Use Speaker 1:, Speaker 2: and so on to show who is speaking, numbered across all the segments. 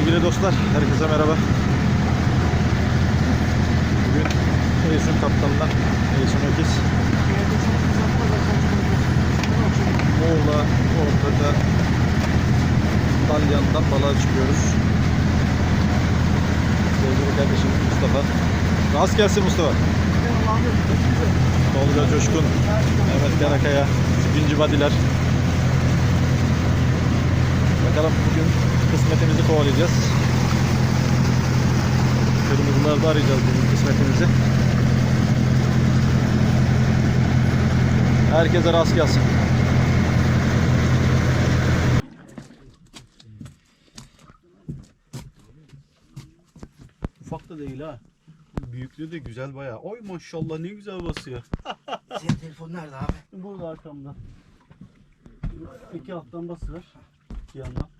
Speaker 1: Sevgili dostlar, herkese merhaba. Bugün Eysun Kaptan'dan Eysun Ökiz. Muğla, Ortada, Dalyan'dan balığa çıkıyoruz. Sevgili kardeşim Mustafa. Rast gelsin Mustafa. Tolga Coşkun, Mehmet Karakaya, Spinci Badiler. Bakalım bugün kısmetimizi kovalayacağız. Kırmızılarda arayacağız bugün kısmetimizi. Herkese rast gelsin.
Speaker 2: Ufak da değil ha. Büyüklüğü de güzel bayağı. Oy maşallah ne güzel basıyor.
Speaker 3: Senin telefon nerede abi?
Speaker 2: Burada arkamda. İki alttan basıyor. İki yandan.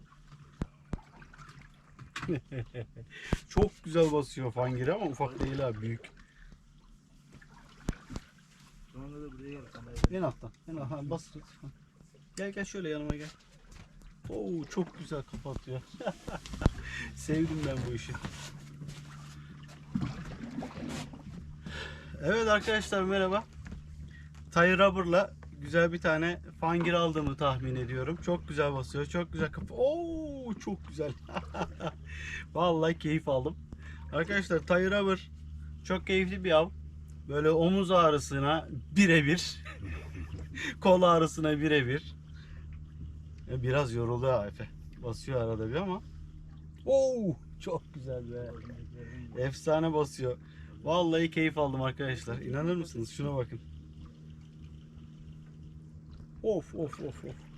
Speaker 2: Çok güzel basıyor fangiri ama ufak değil ha büyük.
Speaker 3: Sonra da buraya gel kamerayı.
Speaker 2: En alttan. En alttan bas. Gel gel şöyle yanıma gel. Oo çok güzel kapatıyor. Sevdim ben bu işi. Evet arkadaşlar merhaba. Tay Rubber'la güzel bir tane fangir aldığımı tahmin ediyorum. Çok güzel basıyor. Çok güzel kapı. Oo çok güzel. Vallahi keyif aldım. Arkadaşlar Tay Rubber çok keyifli bir av. Böyle omuz ağrısına birebir. Kol ağrısına birebir. Biraz yoruldu Efe. Basıyor arada bir ama. Oo, çok güzel be. Efsane basıyor. Vallahi keyif aldım arkadaşlar. İnanır mısınız? Şuna bakın. Of of of of.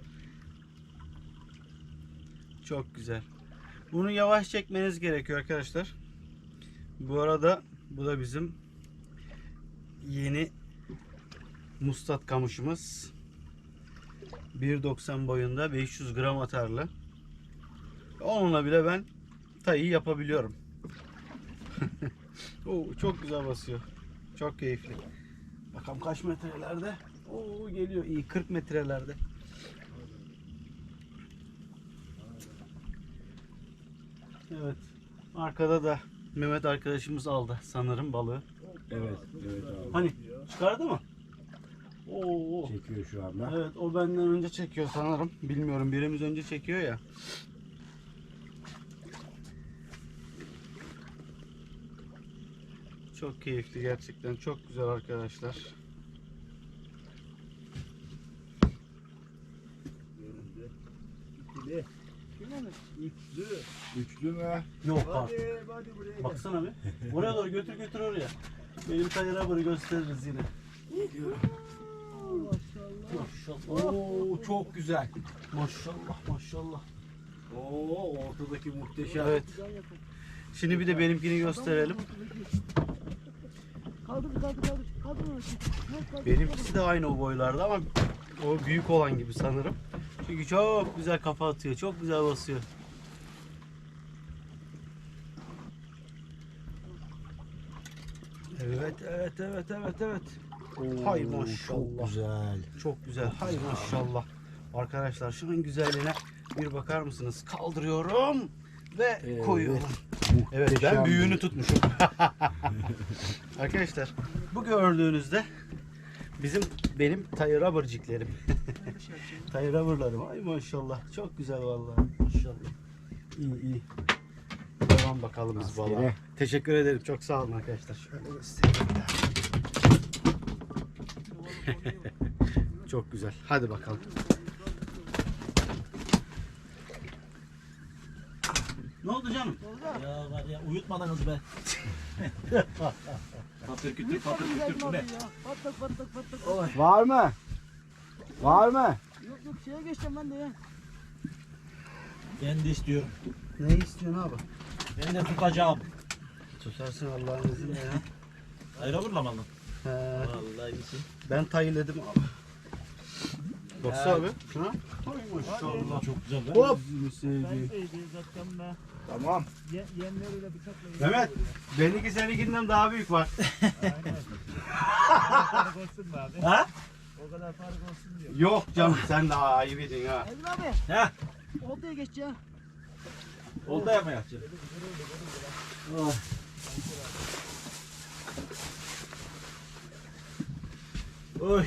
Speaker 2: Çok güzel. Bunu yavaş çekmeniz gerekiyor arkadaşlar. Bu arada bu da bizim yeni mustat kamışımız. 1.90 boyunda 500 gram atarlı. Onunla bile ben tayı yapabiliyorum. Oo, çok güzel basıyor. Çok keyifli. Bakalım kaç metrelerde? Oo geliyor iyi 40 metrelerde. Evet. Arkada da Mehmet arkadaşımız aldı sanırım balığı.
Speaker 4: Evet, evet abi.
Speaker 2: Hani çıkardı mı? Oo.
Speaker 4: Çekiyor şu anda.
Speaker 2: Evet o benden önce çekiyor sanırım. Bilmiyorum birimiz önce çekiyor ya. Çok keyifli gerçekten. Çok güzel arkadaşlar.
Speaker 4: İkili. Üçlü. Üçlü mü?
Speaker 2: Yok artık.
Speaker 4: Hadi, hadi buraya gel.
Speaker 2: Baksana bir. Oraya doğru götür götür oraya. Benim tayara bunu gösteririz yine. Maşallah.
Speaker 4: Oo, çok güzel.
Speaker 2: Maşallah maşallah.
Speaker 4: Oo, ortadaki muhteşem.
Speaker 2: Evet. Şimdi bir de benimkini gösterelim.
Speaker 3: Kaldır kaldır kaldır. Kaldır.
Speaker 2: Benimkisi de aynı o boylarda ama o büyük olan gibi sanırım. Çünkü çok güzel kafa atıyor. Çok güzel basıyor. Evet, evet, evet, evet, evet. Hay maşallah.
Speaker 4: Çok güzel.
Speaker 2: Çok güzel. Hay maşallah. Arkadaşlar şunun güzelliğine bir bakar mısınız? Kaldırıyorum ve
Speaker 4: Evet.
Speaker 2: koyuyorum. Evet ben büyüğünü tutmuşum. Arkadaşlar bu gördüğünüzde bizim benim tayı rubberciklerim. Tayı rubberlarım. Ay maşallah. Çok güzel vallahi. Maşallah. İyi iyi. Devam bakalım biz
Speaker 4: Rastgele.
Speaker 2: Teşekkür ederim. Çok sağ olun arkadaşlar. Şöyle göstereyim de. Çok güzel. Hadi bakalım. Ne oldu canım?
Speaker 5: Ya var ya uyutmadınız be. patır kütür patır kütür bu ne?
Speaker 3: Patlak patlak patlak.
Speaker 4: Var mı? Var mı?
Speaker 3: Yok yok şeye geçeceğim ben de ya.
Speaker 5: Ben de istiyorum.
Speaker 2: Ne istiyorsun abi?
Speaker 5: Ben de tutacağım.
Speaker 2: Tutarsın Allah'ın izniyle ya.
Speaker 5: Hayır vurlamalı.
Speaker 2: He,
Speaker 5: Vallahi iyisin.
Speaker 2: ben tayledim abi. Baksa abi. Ha? Ay maşallah.
Speaker 5: Çok güzel.
Speaker 2: Hop. Sevdiğim.
Speaker 4: Tamam.
Speaker 2: Mehmet, benimki seninkinden daha büyük var.
Speaker 5: Ha?
Speaker 2: Yok canım sen daha ayıp edin ha.
Speaker 3: Edin abi.
Speaker 5: Ha?
Speaker 3: Oltaya geç ya.
Speaker 5: Olta yapma yapacağım. Oy.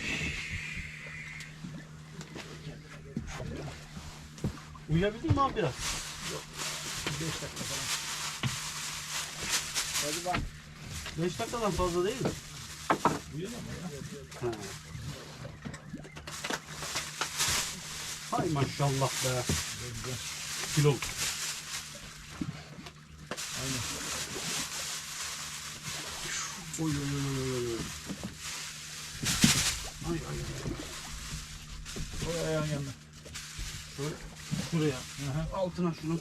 Speaker 2: Uyuyabildin mi abi biraz?
Speaker 4: Hadi bak.
Speaker 2: 5 dakikadan fazla değil mi? Ha. Hay maşallah be. Kilo. Aynen. Oy oy oy oy oy. Ay ay ay.
Speaker 5: Koy ayağın yanına.
Speaker 2: Şuraya. Altına şunu.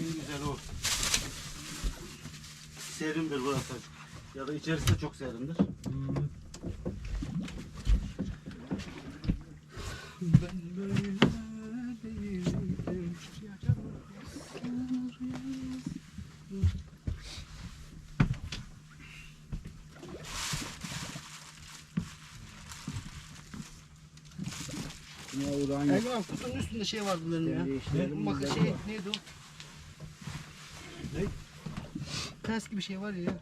Speaker 2: En güzel o. Serindir burası. Ya da içerisi de çok serindir. Ben böyle değildim.
Speaker 4: Ne uğran yok.
Speaker 3: Ergun abi üstünde şey vardı benim ya.
Speaker 4: Biz de.
Speaker 3: şey neydi o?
Speaker 2: Ne?
Speaker 3: Ters gibi şey var ya.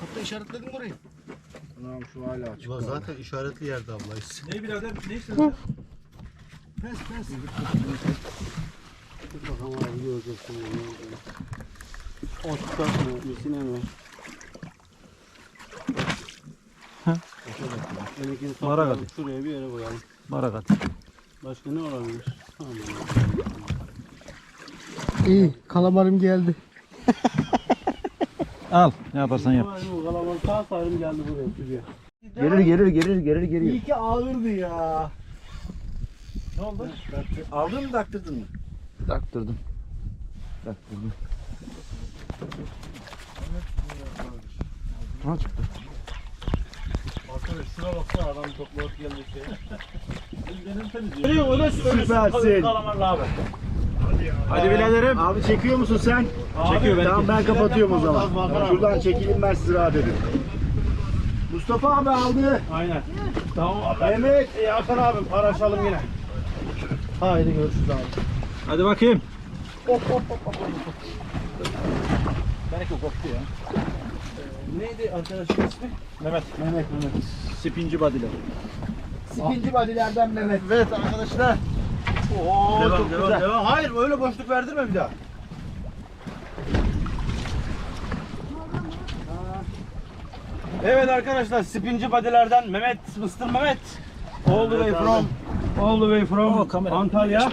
Speaker 3: Kapta işaretledin mi orayı?
Speaker 4: Tamam şu hala açık.
Speaker 2: Ulan zaten işaretli yerde ablayız.
Speaker 5: Ne birader? Ne istiyorsun?
Speaker 3: Pes pes.
Speaker 2: Dur bakalım abi göreceksin. Otkak mı? Misine mi? Benimkini
Speaker 1: Maragat.
Speaker 2: toplayalım, Şuraya bir yere koyalım.
Speaker 1: Marakat.
Speaker 2: Başka ne olabilir? Tamam.
Speaker 3: İyi kalamarım geldi.
Speaker 1: Al. Ne yaparsan yap.
Speaker 2: Bu kalabalık sağ salim geldi buraya. Şuraya.
Speaker 4: Gelir gelir gelir gelir geliyor.
Speaker 2: İyi ki ağırdı ya.
Speaker 5: Ne oldu?
Speaker 4: Aldın mı taktırdın mı? Taktırdım. Taktırdım. Ha çıktı.
Speaker 2: Arkadaş şuna baksana adam toplayıp geldi şey.
Speaker 5: Benim
Speaker 2: öyle
Speaker 4: Süpersin.
Speaker 5: Kalamarlı abi.
Speaker 4: Hadi biraderim. Abi çekiyor musun sen?
Speaker 5: Çekiyor ben.
Speaker 4: Tamam ben kapatıyorum o zaman.
Speaker 2: Abi.
Speaker 4: Şuradan çekilin ben sizi rahat edin. Mustafa abi aldı.
Speaker 2: Aynen. Tamam abi.
Speaker 4: Mehmet.
Speaker 2: İyi Hakan abim paylaşalım yine. Haydi görüşürüz abi.
Speaker 1: Hadi bakayım.
Speaker 5: O koptu ya.
Speaker 2: Neydi arkadaşın ismi?
Speaker 5: Mehmet.
Speaker 2: Mehmet Mehmet.
Speaker 5: Spinci badiler.
Speaker 4: Spinci badilerden Mehmet.
Speaker 2: Evet arkadaşlar. Oo
Speaker 4: Devam,
Speaker 2: çok
Speaker 4: devam,
Speaker 2: güzel.
Speaker 4: devam.
Speaker 2: Hayır öyle boşluk verdirme bir daha. Evet arkadaşlar spinci badilerden Mehmet Mr. Mehmet all the way from all the way from Antalya.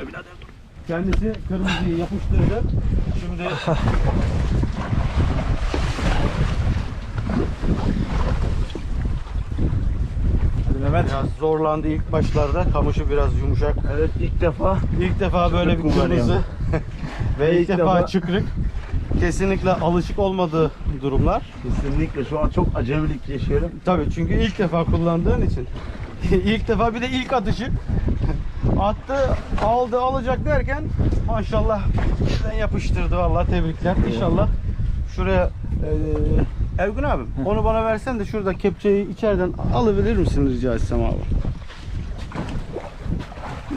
Speaker 2: Kendisi kırmızıyı yapıştırdı. Şimdi Hadi Mehmet biraz zorlandı ilk başlarda. Kamışı biraz yumuşak.
Speaker 4: Evet ilk defa.
Speaker 2: İlk defa böyle bir kırmızı ve ilk,
Speaker 4: İlk
Speaker 2: defa,
Speaker 4: defa-
Speaker 2: çıkrık. Kesinlikle alışık olmadığı durumlar.
Speaker 4: Kesinlikle şu an çok acemilik yaşıyorum.
Speaker 2: Tabii çünkü ilk defa kullandığın için. ilk defa bir de ilk atışı. Attı, aldı, alacak derken maşallah yapıştırdı vallahi tebrikler. İnşallah şuraya eee Ergun abim onu bana versen de şurada kepçeyi içeriden alabilir misin rica etsem abi?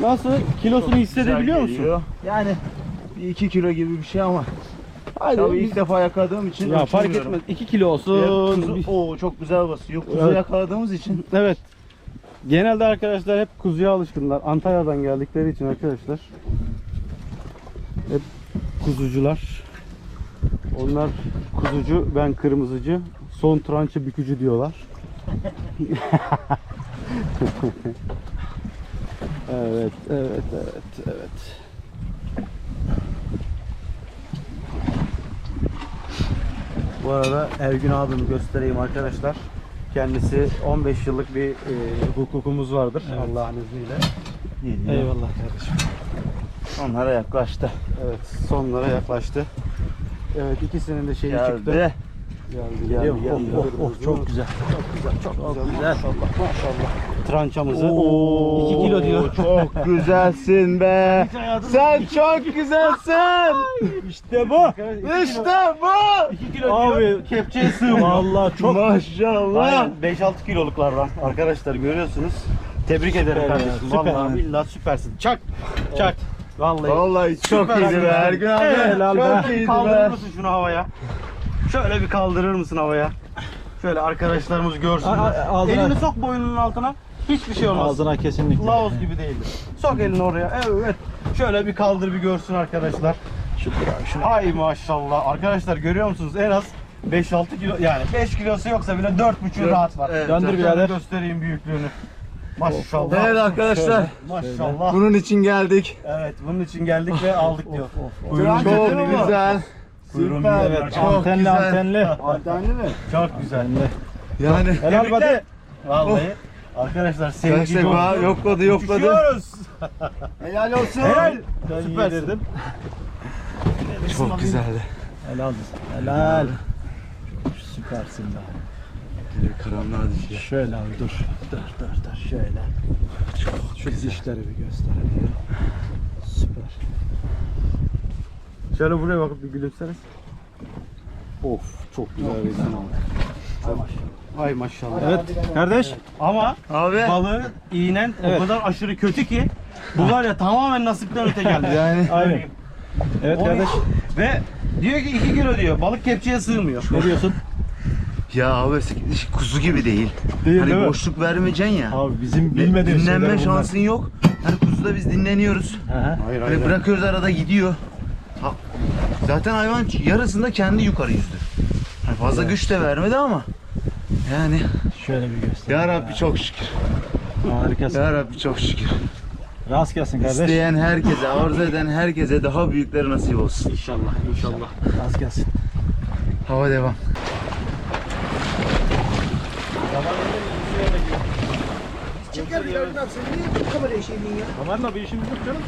Speaker 2: Nasıl? Kilosunu hissedebiliyor musun?
Speaker 4: Geliyor. Yani bir 2 kilo gibi bir şey ama
Speaker 2: Haydi
Speaker 4: tabii
Speaker 2: biz-
Speaker 4: ilk defa yakaladığım için
Speaker 2: ya fark
Speaker 4: ölçemiyorum.
Speaker 2: etmez. 2 kilo olsun.
Speaker 4: Kuzu, oo, çok güzel basıyor. Kuzu
Speaker 2: Evet.
Speaker 4: yakaladığımız için
Speaker 2: Evet. Genelde arkadaşlar hep kuzuya alışkınlar. Antalya'dan geldikleri için arkadaşlar. Hep kuzucular. Onlar kuzucu, ben kırmızıcı. Son trançı bükücü diyorlar. evet, evet, evet, evet. Bu arada Ergün abimi göstereyim arkadaşlar. Kendisi 15 yıllık bir e, hukukumuz vardır Allah'ın izniyle. Eyvallah kardeşim.
Speaker 4: Onlara yaklaştı.
Speaker 2: Evet sonlara yaklaştı. Evet ikisinin de şeyi çıktı.
Speaker 4: Geldi.
Speaker 2: Geldi geldi geldi.
Speaker 5: Oh, oh, çok güzel.
Speaker 2: Çok güzel. Maşallah maşallah. Trançamızı.
Speaker 5: Oo.
Speaker 2: 2 kilo diyor.
Speaker 4: Çok güzelsin be. Sen çok güzelsin.
Speaker 5: İşte bu.
Speaker 4: İşte bu.
Speaker 2: 2 kilo
Speaker 5: Abi,
Speaker 2: diyor. Kepçeye sığmıyor.
Speaker 5: Vallahi çok
Speaker 4: Maşallah.
Speaker 2: Aynen 5-6 kiloluklardan arkadaşlar görüyorsunuz. Tebrik ederim kardeşim. Vallahi billahi süpersin. Çak. Çak. Vallahi.
Speaker 4: Vallahi çok
Speaker 2: Süper
Speaker 4: iyiydi be
Speaker 2: abi.
Speaker 4: Ergün abi.
Speaker 5: Helal be.
Speaker 4: Çok iyiydi
Speaker 2: Kaldırır
Speaker 4: be.
Speaker 2: mısın şunu havaya? Şöyle bir kaldırır mısın havaya? Şöyle arkadaşlarımız görsün.
Speaker 5: A- a- ağzına-
Speaker 2: Elini sok boynunun altına. Hiçbir şey olmaz.
Speaker 5: Ağzına kesinlikle.
Speaker 2: Laos gibi değildir. Sok elini oraya. Evet. Şöyle bir kaldır bir görsün arkadaşlar.
Speaker 5: Şükür abi şuna.
Speaker 2: Ay maşallah. Arkadaşlar görüyor musunuz? En az 5-6 kilo yani 5 kilosu yoksa bile 4,5 rahat var.
Speaker 4: Evet,
Speaker 5: Döndür
Speaker 2: Şöyle
Speaker 5: birader.
Speaker 2: göstereyim büyüklüğünü. Maşallah.
Speaker 4: Evet arkadaşlar.
Speaker 2: Maşallah.
Speaker 4: Bunun için geldik.
Speaker 2: Evet bunun için geldik ve aldık diyor.
Speaker 4: Çok
Speaker 2: kötülüğü var.
Speaker 4: güzel.
Speaker 2: Kuyruğun
Speaker 4: Süper.
Speaker 5: Evet,
Speaker 4: Çok
Speaker 5: antenli
Speaker 4: güzel.
Speaker 5: antenli.
Speaker 4: Antenli mi?
Speaker 2: Çok güzel.
Speaker 4: Yani.
Speaker 5: Helal body.
Speaker 2: Vallahi. Arkadaşlar sevgi
Speaker 4: var. Yokladı yokladı.
Speaker 2: Uçuyoruz.
Speaker 4: Helal olsun.
Speaker 2: Helal.
Speaker 5: Ben
Speaker 2: Süpersin.
Speaker 4: Çok güzeldi.
Speaker 5: Helal. Helal. Süpersin be.
Speaker 4: Karanlığa düşüyor.
Speaker 5: Şöyle abi dur. Dur dur dur şöyle. Şu dişleri bir gösterelim. Süper.
Speaker 2: Şöyle buraya bakıp bir gülümseniz.
Speaker 5: Of çok güzel bir
Speaker 2: Ay maşallah.
Speaker 5: Evet kardeş.
Speaker 2: Ama
Speaker 4: Abi.
Speaker 2: balığı iğnen
Speaker 5: Evet.
Speaker 2: o kadar aşırı kötü ki bu var ya tamamen nasipten öte geldi.
Speaker 4: Yani.
Speaker 5: Aynen. Evet
Speaker 2: Onu-
Speaker 5: kardeş.
Speaker 2: Ve diyor ki 2 kilo diyor. Balık kepçeye sığmıyor.
Speaker 5: Ne diyorsun?
Speaker 4: Ya abi kuzu gibi değil.
Speaker 5: Değil,
Speaker 4: hani
Speaker 5: değil mi?
Speaker 4: boşluk vermeyeceksin ya.
Speaker 5: Abi bizim bilmediğimiz
Speaker 4: Dinlenme
Speaker 5: bunlar.
Speaker 4: şansın yok. Hani kuzuda biz dinleniyoruz.
Speaker 5: Hı hı.
Speaker 2: Hayır
Speaker 4: Hani bırakıyoruz arada gidiyor. Ha, zaten hayvan yarısında kendi yukarı yüzdü. Hani fazla güç de vermedi ama. Yani
Speaker 5: Şöyle bir göster.
Speaker 4: ya Rabbi çok şükür.
Speaker 5: Harikasın.
Speaker 4: Ya Rabbi çok şükür.
Speaker 5: Rast gelsin kardeş.
Speaker 4: İsteyen herkese, arzu eden herkese daha büyükleri nasip olsun.
Speaker 2: İnşallah inşallah.
Speaker 5: Rast gelsin.
Speaker 4: Hava devam.
Speaker 3: Çeker bir abi sen niye bu kameraya şey ya?
Speaker 5: Kamerla bir işimiz yok canım.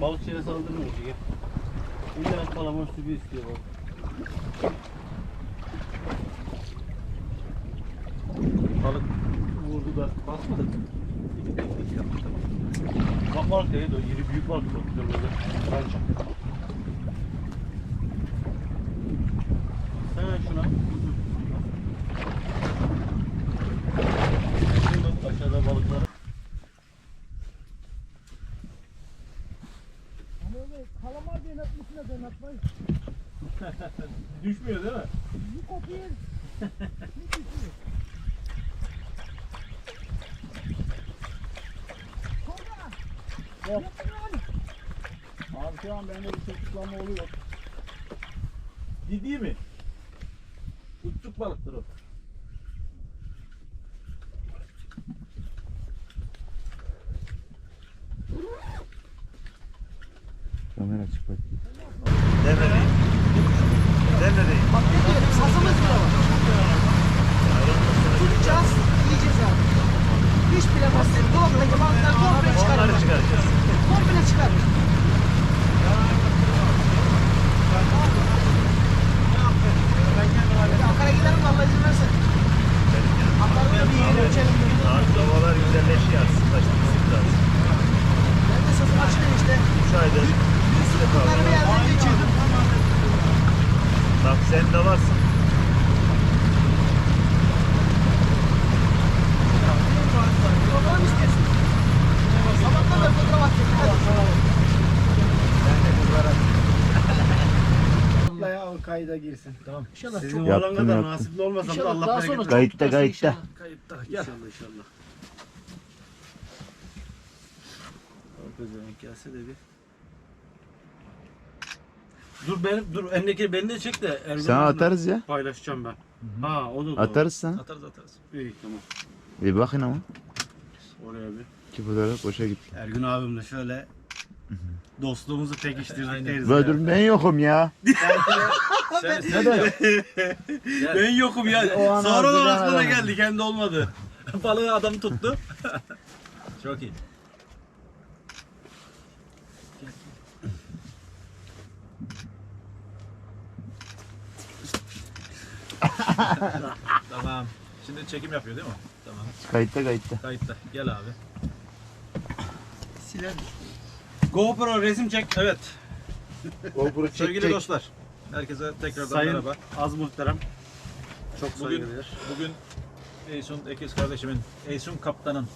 Speaker 2: Balıkçıya saldırmıyor ki. İlla kalamar sübü istiyor balık. Balık vurdu da basmadı. Bak balık değil o iri büyük balık çok güzel böyle. Rança. Sen şuna. Bak aşağıda balıkları.
Speaker 3: Kalamar diye netmesine ben atmayı.
Speaker 5: Düşmüyor değil mi?
Speaker 3: Bir kopayım.
Speaker 5: Abi şu an bende bir çocuklanma oluyor. Ciddi mi? Uçtuk balıktır o.
Speaker 4: Kamera çık bak.
Speaker 3: Bak ne diyelim sazımız bile var. Tutacağız, yiyeceğiz abi. Hiç bilemezsin. Dolaptaki balıklar komple çıkaracağız. Komple çıkarır. Ankara gidelim valla izin versin. Ankara'da bir yiyelim içelim.
Speaker 4: Havalar güzelleşiyor aslında.
Speaker 3: Ben de sazım açılıyor işte.
Speaker 4: 3 aydır.
Speaker 3: Bunları bir yerden geçirdim.
Speaker 4: Bak sen de varsın.
Speaker 3: Fotoğraf istiyorsun. Sabahtan beri fotoğraf attık. Hadi.
Speaker 5: ya o kayda girsin. Tamam.
Speaker 3: İnşallah
Speaker 2: Sizin
Speaker 3: çok
Speaker 2: oğlan kadar nasipli olmasam da
Speaker 3: İnşallah
Speaker 2: Allah
Speaker 3: daha
Speaker 2: bereket
Speaker 3: sonra
Speaker 2: versin.
Speaker 3: çok
Speaker 4: Kayıtta,
Speaker 3: tutarsın
Speaker 4: kayıtta.
Speaker 3: inşallah.
Speaker 5: Kayıtta.
Speaker 2: İnşallah inşallah. Bak özellik gelse de bir. Dur benim dur endeki beni de çek de Ergun
Speaker 4: Sana atarız ya.
Speaker 2: Paylaşacağım ben. Ha o da doğru.
Speaker 4: Atarız sana.
Speaker 5: Atarız atarız.
Speaker 2: İyi tamam.
Speaker 4: Bir bakın ama.
Speaker 2: Oraya bir.
Speaker 4: İki fotoğraf boşa gitti.
Speaker 2: Ergun abimle şöyle Dostluğumuzu pekiştirdik deriz.
Speaker 4: Bödürüm ben yokum ya.
Speaker 5: Sen, sen,
Speaker 2: ben yokum ya.
Speaker 4: an
Speaker 2: Sonradan
Speaker 4: aldı,
Speaker 2: aklına geldi. Kendi olmadı.
Speaker 5: Balığı adam tuttu. Çok iyi.
Speaker 1: tamam. Şimdi çekim yapıyor değil mi? Tamam.
Speaker 4: Kayıtta kayıtta.
Speaker 1: Kayıtta. Gel abi.
Speaker 3: Siler.
Speaker 2: GoPro resim çek.
Speaker 1: Evet.
Speaker 4: GoPro çek
Speaker 1: Sevgili
Speaker 4: çek.
Speaker 1: dostlar. Herkese tekrardan
Speaker 2: Sayın
Speaker 1: merhaba.
Speaker 2: az muhterem. Çok
Speaker 1: Bugün
Speaker 2: saygıdeğer.
Speaker 1: bugün Eysun Ekiz kardeşimin, Eysun kaptanın,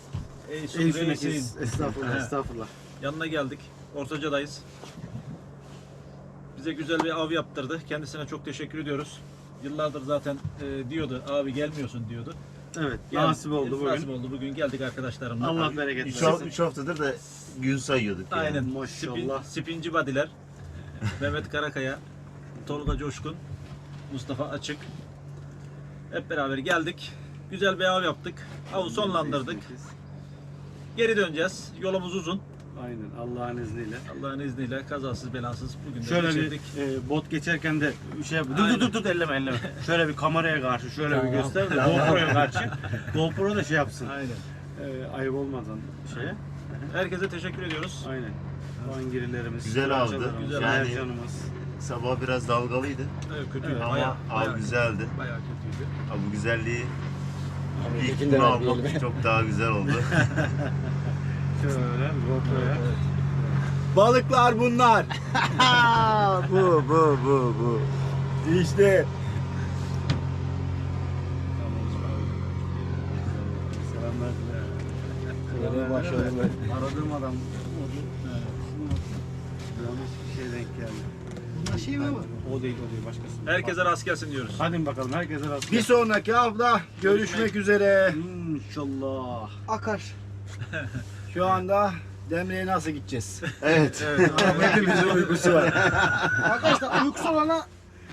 Speaker 1: Eysun, Reis'in
Speaker 2: Ekiz. Estağfurullah, estağfurullah.
Speaker 1: yanına geldik. Ortaca'dayız. Bize güzel bir av yaptırdı. Kendisine çok teşekkür ediyoruz. Yıllardır zaten e, diyordu, abi gelmiyorsun diyordu.
Speaker 2: Evet,
Speaker 1: Gel-
Speaker 2: nasip oldu bugün.
Speaker 1: Nasip oldu bugün geldik arkadaşlarımla.
Speaker 2: Allah bereket
Speaker 4: Üç,
Speaker 2: versin.
Speaker 4: hafta, üç haftadır da gün sayıyorduk yani.
Speaker 1: Aynen.
Speaker 2: Maşallah.
Speaker 1: Spin, spinci badiler. Mehmet Karakaya, Tolga Coşkun, Mustafa Açık. Hep beraber geldik. Güzel bir av yaptık. Avı sonlandırdık. Geri döneceğiz. Yolumuz uzun.
Speaker 2: Aynen, Allah'ın izniyle.
Speaker 1: Allah'ın izniyle kazasız belasız bugün de
Speaker 2: Şöyle bir
Speaker 1: geçirdik.
Speaker 2: e, bot geçerken de şey yap. Dur
Speaker 1: Aynen.
Speaker 2: dur dur dur elleme elleme. şöyle bir kameraya karşı şöyle bir göster de GoPro'ya karşı. GoPro da şey yapsın.
Speaker 1: Aynen.
Speaker 2: E, ayıp olmadan şeye.
Speaker 1: Herkese teşekkür ediyoruz.
Speaker 2: Aynen. Fangirilerimiz.
Speaker 4: Güzel
Speaker 2: parçalarımız,
Speaker 1: Güzel.
Speaker 4: Yani-
Speaker 2: mercanımız.
Speaker 4: Sabah biraz dalgalıydı
Speaker 1: Evet, kötüydü.
Speaker 2: Evet,
Speaker 4: ama
Speaker 1: bayağı,
Speaker 4: av
Speaker 1: bayağı,
Speaker 4: güzeldi.
Speaker 1: bayağı kötüydü.
Speaker 4: Abi bu güzelliği ilk
Speaker 5: ötekini de
Speaker 4: bunu almak çok daha güzel oldu.
Speaker 2: Şöyle.
Speaker 5: Balıklar bunlar.
Speaker 4: bu bu bu bu.
Speaker 5: İşte
Speaker 2: Selamlar? Aradığım adam. Yanlış bir şey denk geldi.
Speaker 3: Bunda şey mi var?
Speaker 2: O değil o değil başkası.
Speaker 1: Herkese rast gelsin diyoruz.
Speaker 2: Hadi bakalım herkese rast
Speaker 5: Bir
Speaker 2: gelsin.
Speaker 5: sonraki hafta görüşmek üzere.
Speaker 2: İnşallah.
Speaker 3: Akar.
Speaker 5: Şu anda Demre'ye nasıl gideceğiz?
Speaker 4: Evet.
Speaker 5: Hepimizin uykusu var.
Speaker 3: Arkadaşlar uykusu olana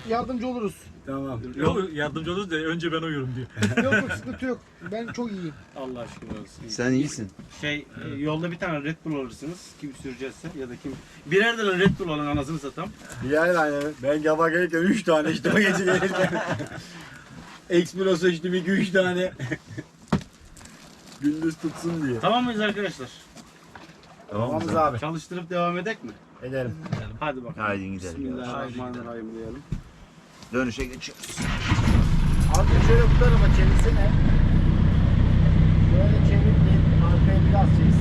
Speaker 3: yardımcı oluruz.
Speaker 5: Tamam.
Speaker 1: Yok yardımcı oluruz da önce ben uyurum diyor.
Speaker 3: Yok yok sıkıntı yok. Ben çok iyiyim.
Speaker 2: Allah aşkına olsun.
Speaker 4: Sen iyisin.
Speaker 2: Şey e, yolda bir tane Red Bull alırsınız. Kim süreceğse ya da kim. Birer tane Red Bull alın anasını satam.
Speaker 5: Yani yani ben kafa gelirken 3 tane içtim o gece gelirken. Expresso içtim 2-3 tane. Gündüz tutsun diye.
Speaker 2: Tamam mıyız arkadaşlar?
Speaker 4: Tamam mı?
Speaker 5: Tamamız abi.
Speaker 2: Çalıştırıp devam edek mi?
Speaker 5: Edelim.
Speaker 2: Hadi bakalım.
Speaker 4: Haydi gidelim.
Speaker 2: Bismillahirrahmanirrahim diyelim.
Speaker 4: Dönüşe geçiyoruz.
Speaker 5: Abi şöyle bu tarafa çevirsene. Şöyle çevir bir arkaya biraz çevirsin.